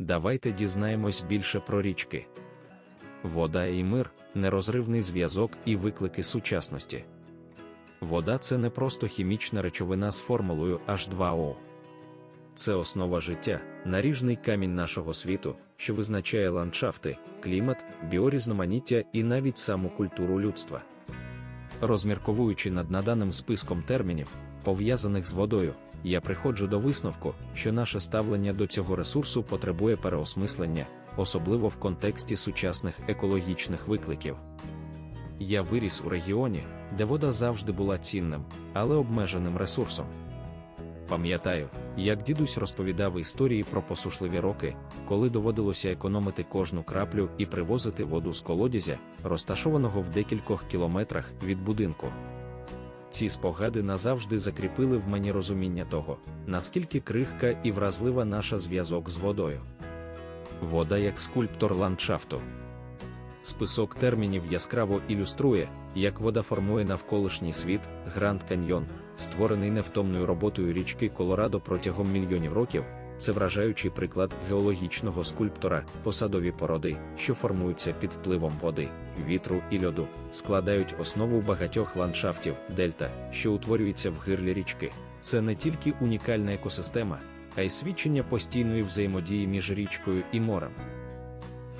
давайте дізнаємось більше про річки. Вода і мир нерозривний зв'язок і виклики сучасності. Вода це не просто хімічна речовина з формулою H2O. Це основа життя, наріжний камінь нашого світу, що визначає ландшафти, клімат, біорізноманіття і навіть саму культуру людства. Розмірковуючи над наданим списком термінів, пов'язаних з водою, я приходжу до висновку, що наше ставлення до цього ресурсу потребує переосмислення, особливо в контексті сучасних екологічних викликів. Я виріс у регіоні, де вода завжди була цінним, але обмеженим ресурсом. Пам'ятаю, як дідусь розповідав історії про посушливі роки, коли доводилося економити кожну краплю і привозити воду з колодязя, розташованого в декількох кілометрах від будинку. Ці спогади назавжди закріпили в мені розуміння того, наскільки крихка і вразлива наша зв'язок з водою. Вода як скульптор ландшафту. Список термінів яскраво ілюструє, як вода формує навколишній світ, Гранд Каньйон, створений невтомною роботою річки Колорадо протягом мільйонів років, це вражаючий приклад геологічного скульптора, посадові породи, що формуються під впливом води, вітру і льоду, складають основу багатьох ландшафтів, дельта, що утворюється в гирлі річки. Це не тільки унікальна екосистема, а й свідчення постійної взаємодії між річкою і морем.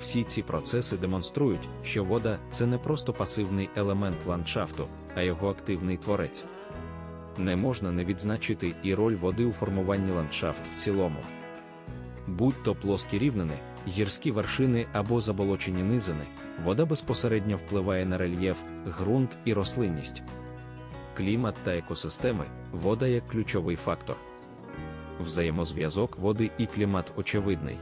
Всі ці процеси демонструють, що вода це не просто пасивний елемент ландшафту, а його активний творець. Не можна не відзначити і роль води у формуванні ландшафт в цілому. Будь то плоскі рівнини, гірські вершини або заболочені низини, вода безпосередньо впливає на рельєф, ґрунт і рослинність. Клімат та екосистеми вода як ключовий фактор. Взаємозв'язок води і клімат очевидний.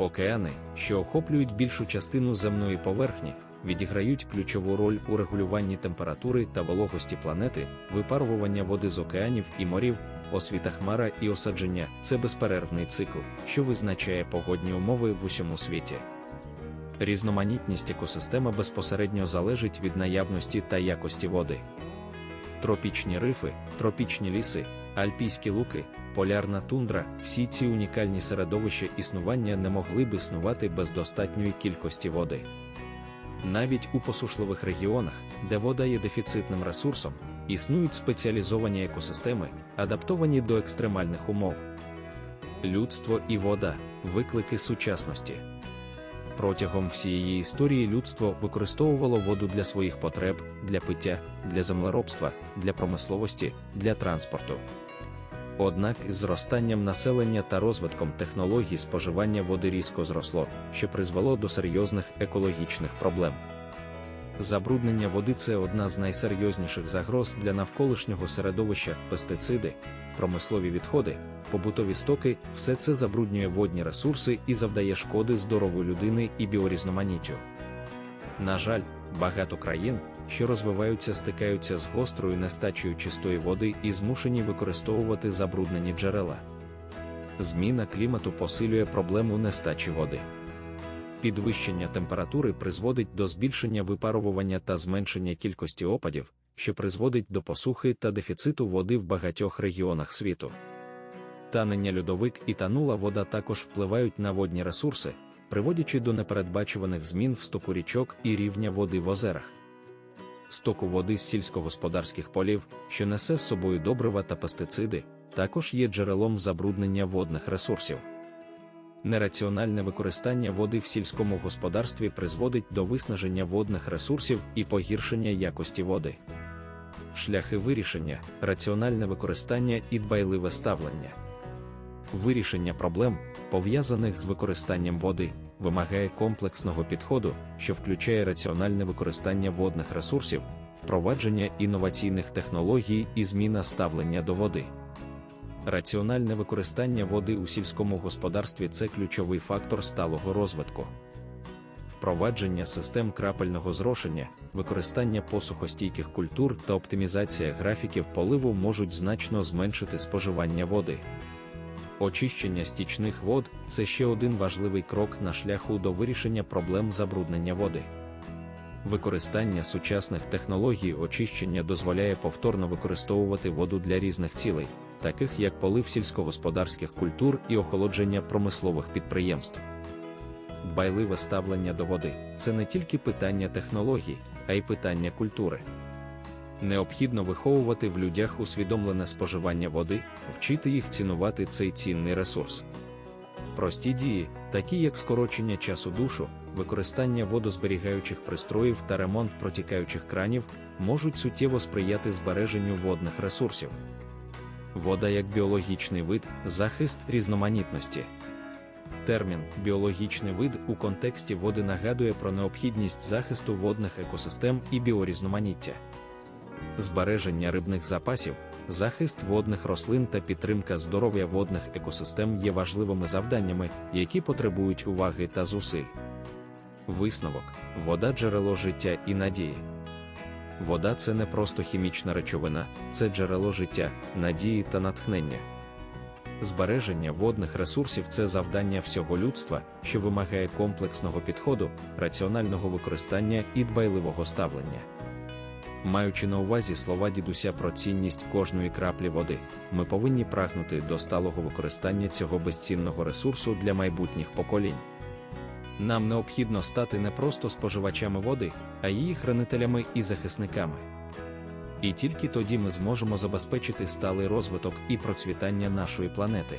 Океани, що охоплюють більшу частину земної поверхні, відіграють ключову роль у регулюванні температури та вологості планети, випарування води з океанів і морів, освіта хмара і осадження це безперервний цикл, що визначає погодні умови в усьому світі. Різноманітність екосистеми безпосередньо залежить від наявності та якості води. Тропічні рифи, тропічні ліси, альпійські луки, полярна тундра, всі ці унікальні середовища існування не могли б існувати без достатньої кількості води. Навіть у посушливих регіонах, де вода є дефіцитним ресурсом, існують спеціалізовані екосистеми, адаптовані до екстремальних умов. Людство і вода виклики сучасності. Протягом всієї історії людство використовувало воду для своїх потреб, для пиття, для землеробства, для промисловості, для транспорту. Однак із зростанням населення та розвитком технологій споживання води різко зросло, що призвело до серйозних екологічних проблем. Забруднення води це одна з найсерйозніших загроз для навколишнього середовища, пестициди, промислові відходи, побутові стоки, все це забруднює водні ресурси і завдає шкоди здоров'ю людини і біорізноманіттю. На жаль, багато країн, що розвиваються, стикаються з гострою нестачею чистої води і змушені використовувати забруднені джерела. Зміна клімату посилює проблему нестачі води. Підвищення температури призводить до збільшення випарування та зменшення кількості опадів, що призводить до посухи та дефіциту води в багатьох регіонах світу. Танення льодовик і танула вода також впливають на водні ресурси, приводячи до непередбачуваних змін в стоку річок і рівня води в озерах. Стоку води з сільськогосподарських полів, що несе з собою добрива та пестициди, також є джерелом забруднення водних ресурсів. Нераціональне використання води в сільському господарстві призводить до виснаження водних ресурсів і погіршення якості води. Шляхи вирішення, раціональне використання і дбайливе ставлення. Вирішення проблем, пов'язаних з використанням води, вимагає комплексного підходу, що включає раціональне використання водних ресурсів, впровадження інноваційних технологій і зміна ставлення до води. Раціональне використання води у сільському господарстві це ключовий фактор сталого розвитку. Впровадження систем крапельного зрошення, використання посухостійких культур та оптимізація графіків поливу можуть значно зменшити споживання води. Очищення стічних вод це ще один важливий крок на шляху до вирішення проблем забруднення води. Використання сучасних технологій очищення дозволяє повторно використовувати воду для різних цілей, таких як полив сільськогосподарських культур і охолодження промислових підприємств. Дбайливе ставлення до води це не тільки питання технологій, а й питання культури. Необхідно виховувати в людях усвідомлене споживання води, вчити їх цінувати цей цінний ресурс. Прості дії, такі як скорочення часу душу, використання водозберігаючих пристроїв та ремонт протікаючих кранів, можуть суттєво сприяти збереженню водних ресурсів. Вода як біологічний вид, захист різноманітності. Термін біологічний вид у контексті води нагадує про необхідність захисту водних екосистем і біорізноманіття. Збереження рибних запасів, захист водних рослин та підтримка здоров'я водних екосистем є важливими завданнями, які потребують уваги та зусиль. Висновок вода джерело життя і надії. Вода це не просто хімічна речовина, це джерело життя, надії та натхнення. Збереження водних ресурсів це завдання всього людства, що вимагає комплексного підходу, раціонального використання і дбайливого ставлення. Маючи на увазі слова дідуся про цінність кожної краплі води, ми повинні прагнути до сталого використання цього безцінного ресурсу для майбутніх поколінь. Нам необхідно стати не просто споживачами води, а її хранителями і захисниками. І тільки тоді ми зможемо забезпечити сталий розвиток і процвітання нашої планети.